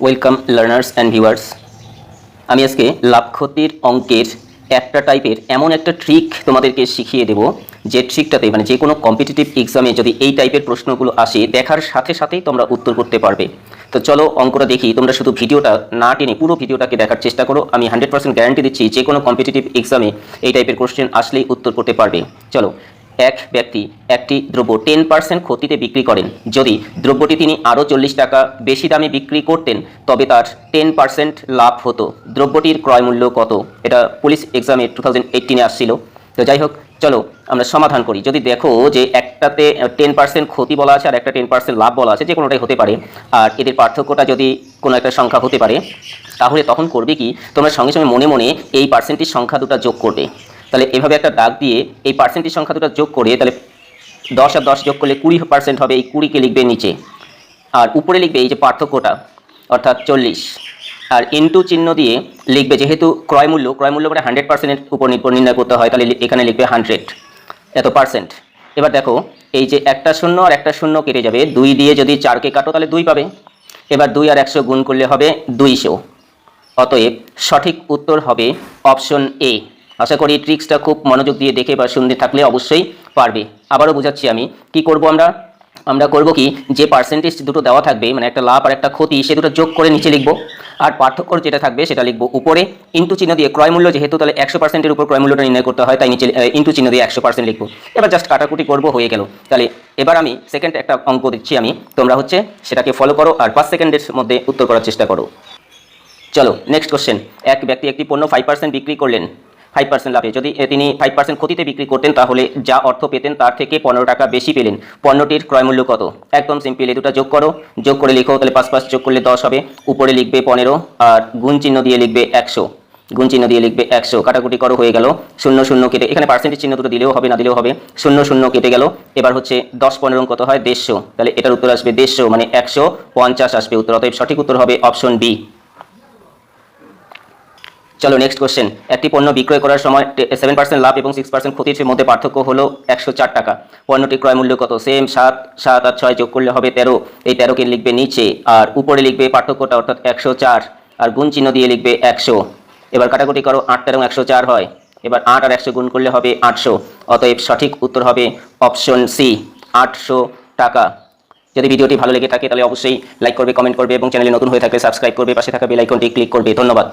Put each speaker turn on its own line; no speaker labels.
Welcome learners and viewers আমি আজকে লাভ ক্ষতির অঙ্কের একটা টাইপের এমন একটা ট্রিক তোমাদেরকে শিখিয়ে দেব, যে ট্রিকটাতে মানে যে কোনো কম্পিটিটিভ এক্সামে যদি এই টাইপের প্রশ্নগুলো আসে, দেখার সাথে সাথেই তোমরা উত্তর করতে পারবে। তো চলো অঙ্কটা দেখি, তোমরা শুধু ভিডিওটা না টেনে পুরো ভিডিওটাকে দেখার চেষ্টা করো, আমি হান্ড্রেড পার্সেন্ট গ্যারান্টি দিচ্ছি যে কোনো কম্পিটিটিভ এক্সামে এই টাইপের কোশ্চেন আসলেই উত্তর করতে পারবে। চলো এক ব্যক্তি একটি দ্রব্য টেন পার্সেন্ট ক্ষতিতে বিক্রি করেন। যদি দ্রব্যটি তিনি আরও চল্লিশ টাকা বেশি দামে বিক্রি করতেন, তবে তার টেন পার্সেন্ট লাভ হতো। দ্রব্যটির ক্রয় মূল্য কত? এটা পুলিশ এক্সামে টু থাউজেন্ড এইটিনে আসছিল। তো যাই হোক, চলো আমরা সমাধান করি। যদি দেখো যে একটাতে টেন পার্সেন্ট ক্ষতি বলা আছে আর একটা টেন পার্সেন্ট লাভ বলা আছে, যে কোনোটাই হতে পারে। আর এদের পার্থক্যটা যদি কোনো একটা সংখ্যা হতে পারে, তাহলে তখন করবে কি? তোমরা সঙ্গে সঙ্গে মনে মনে এই পার্সেন্টেজ সংখ্যা দুটা যোগ করবে। তাহলে এভাবে একটা দাগ দিয়ে এই পার্সেন্টেজ সংখ্যা দুটো যোগ করে, তাহলে দশ আর দশ যোগ করলে কুড়ি পার্সেন্ট হবে, এই কুড়িকে লিখবে নিচে। আর উপরে লিখবে এই যে পার্থক্যটা, অর্থাৎ চল্লিশ। আর ইনটু চিহ্ন দিয়ে লিখবে, যেহেতু ক্রয় মূল্য ক্রয় মূল্য মানে হান্ড্রেড পার্সেন্টের উপর নির্ণয় করতে হয়, তাহলে এখানে লিখবে হান্ড্রেড এত পার্সেন্ট এবার দেখো, এই যে একটা শূন্য আর একটা শূন্য কেটে যাবে, দুই দিয়ে যদি চারকে কাটো, তাহলে দুই পাবে। এবার দুই আর একশো গুণ করলে হবে দুইশো। অতএব সঠিক উত্তর হবে অপশন এ আশা করি ট্রিক্সটা খুব মনোযোগ দিয়ে দেখে বা শুনতে থাকলে অবশ্যই পারবে। আবারও বোঝাচ্ছি আমি, কি করব আমরা? আমরা করব কি, যে পার্সেন্টেজ দুটো দেওয়া থাকবে মানে একটা লাভ আর একটা ক্ষতি, সে দুটো যোগ করে নিচে লিখব। আর পার্থক্য যেটা থাকবে সেটা লিখব উপরে। ইন্টু চিহ্ন দিয়ে ক্রয় মূল্য যেহেতু তাহলে একশো পার্সেন্টের উপর ক্রয় মূল্যটা নির্ণয় করতে হয়, তাই নিচে ইন্টু চিহ্ন দিয়ে একশো পার্সেন্ট লিখব। এবার জাস্ট কাটাকুটি করব হয়ে গেল। তাহলে এবার আমি সেকেন্ড একটা অঙ্ক দিচ্ছি আমি। তোমরা হচ্ছে সেটাকে ফলো করো আর পাঁচ সেকেন্ডের মধ্যে উত্তর করার চেষ্টা করো। চলো নেক্সট কোশ্চেন এক ব্যক্তি একটি পণ্য ফাইভ পার্সেন্ট বিক্রি করলেন। ফাইভ পার্সেন্ট লাভে। যদি তিনি ফাইভ পার্সেন্ট ক্ষতিতে বিক্রি করতেন, তাহলে যা অর্থ পেতেন, তার থেকে পনেরো টাকা বেশি পেলেন। পণ্যটির ক্রয়মূল্য কত? একদম সিম্পল এই দুটো যোগ করো। যোগ করে লিখো, তাহলে পাঁচ পাঁচ যোগ করলে দশ হবে। উপরে লিখবে পনেরো, আর গুণ চিহ্ন দিয়ে লিখবে একশো। গুণ চিহ্ন দিয়ে লিখবে একশো। কাটাকুটি করো, হয়ে গেল। শূন্য শূন্য কেটে, এখানে পার্সেন্টেজ চিহ্ন দুটো দিলেও হবে, না দিলেও হবে। শূন্য শূন্য কেটে গেল। এবার হচ্ছে দশ পনেরো কত হয়? দেড়শো। তাহলে এটার উত্তর আসবে দেড়শো মানে একশো পঞ্চাশ আসবে উত্তর। অতএব সঠিক উত্তর হবে অপশন বি চলো নেক্সট কোশ্চেন একটি পণ্য বিক্রয় করার সময় সেভেন পার্সেন্ট লাভ এবং সিক্স পার্সেন্ট ক্ষতির মধ্যে পার্থক্য হলো একশো চার টাকা। পণ্যটি ক্রয় মূল্য কত? সেম সাত সাত আর ছয় যোগ করলে হবে তেরো। এই তেরোকে লিখবে নিচে, আর উপরে লিখবে পার্থক্যটা অর্থাৎ একশো চার, আর গুণ চিহ্ন দিয়ে লিখবে একশো। এবার কাটাকুটি করো, আট তেরো একশো চার হয়। এবার আট আর একশো গুণ করলে হবে আটশো। অতএব সঠিক উত্তর হবে অপশন সি আটশো টাকা। যদি ভিডিওটি ভালো লেগে থাকে তাহলে অবশ্যই লাইক করবে কমেন্ট করবে এবং চ্যানেলে নতুন হয়ে থাকলে সাবস্ক্রাইব করবে, পাশে থাকা বেল আইকনটি ক্লিক করবে। ধন্যবাদ।